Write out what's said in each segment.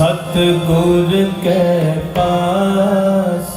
ਸਤ ਗੁਰ ਕੇ ਪਾਸ।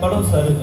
ਪੜੋ ਸਾਰੇ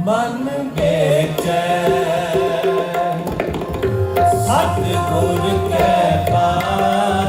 ਮਨ ਬੇਚੈਨ ਸਤਿਗੁਰ ਕੈ ਪਾਸ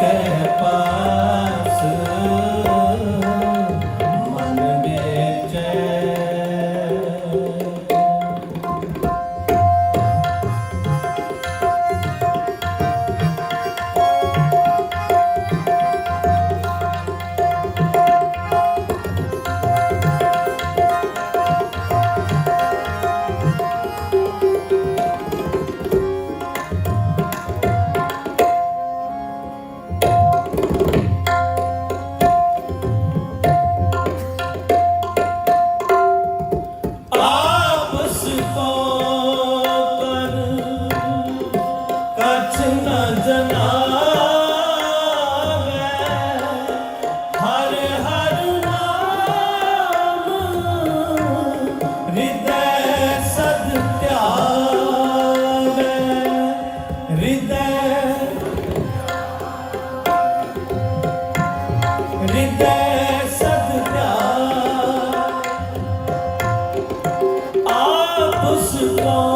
때. ਆਪਸ ਕੋ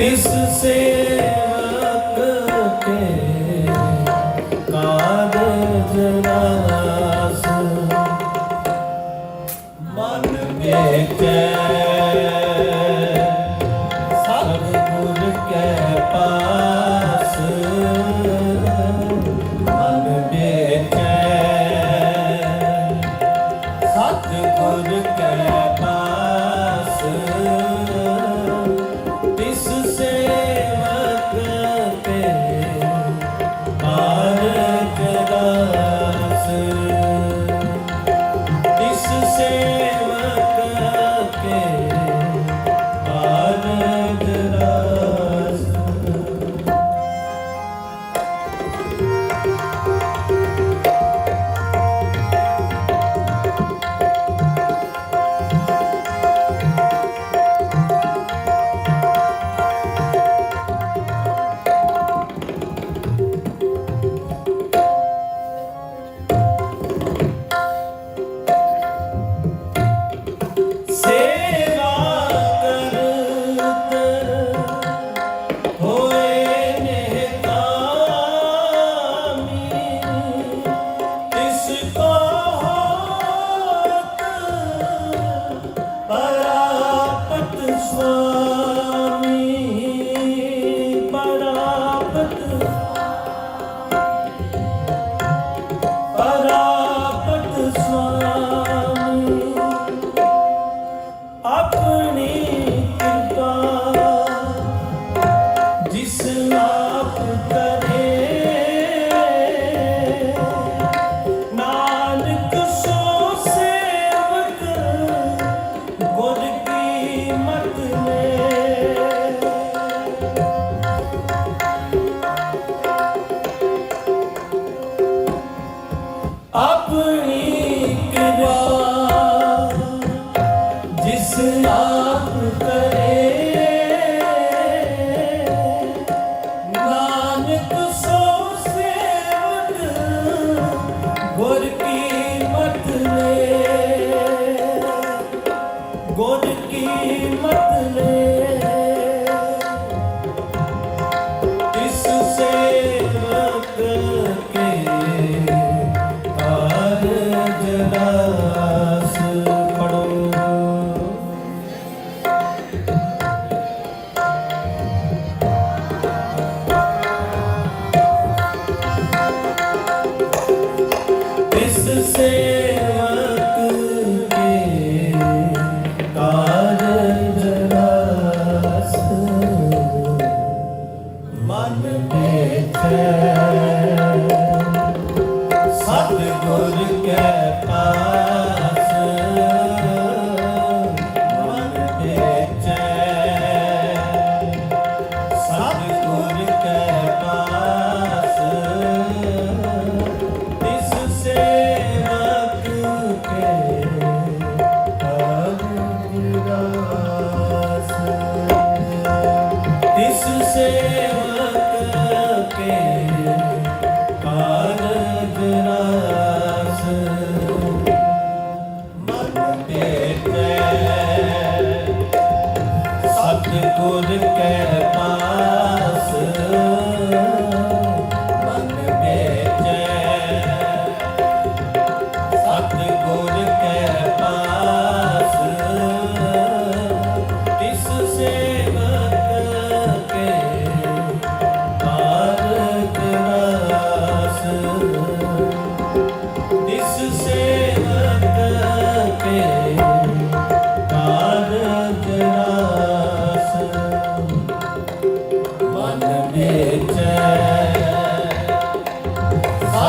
Isso is. você. ਆਪਣੀ ਕਿਰਪਾ say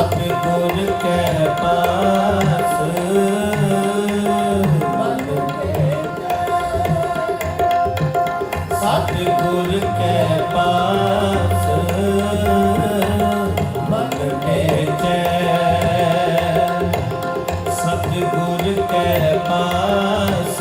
ਸਤਿਗੁਰ ਕੈ ਪਾਸ। ਸਤਿਗੁਰ ਕੈ ਪਾਸ। ਮਨ ਕੇ ਚੈ ਸਤਿਗੁਰ ਕੈ ਪਾਸ।